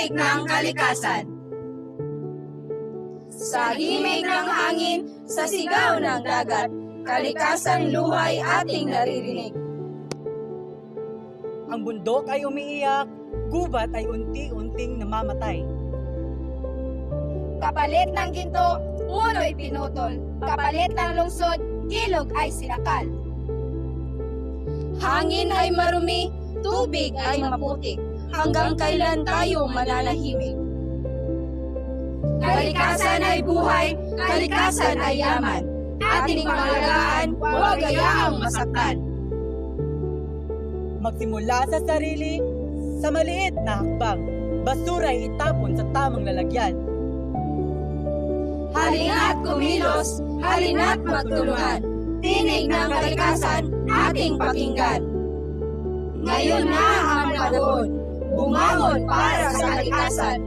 tinig ng kalikasan. Sa himig ng hangin, sa sigaw ng dagat, kalikasan luhay ating naririnig. Ang bundok ay umiiyak, gubat ay unti-unting namamatay. Kapalit ng ginto, puno'y pinutol. Kapalit ng lungsod, ilog ay sinakal. Hangin ay marumi, tubig ay maputik. Hanggang kailan tayo mananahimik? Kalikasan ay buhay, kalikasan ay yaman. Ating pangalagaan, huwag hayaang masaktan. Magsimula sa sarili, sa maliit na hakbang. Basura ay itapon sa tamang lalagyan. Halina't kumilos, halina't magtulungan. Tinig ng kalikasan, ating pakinggan. Ngayon na ang panahon, bumangon para sa kalikasan.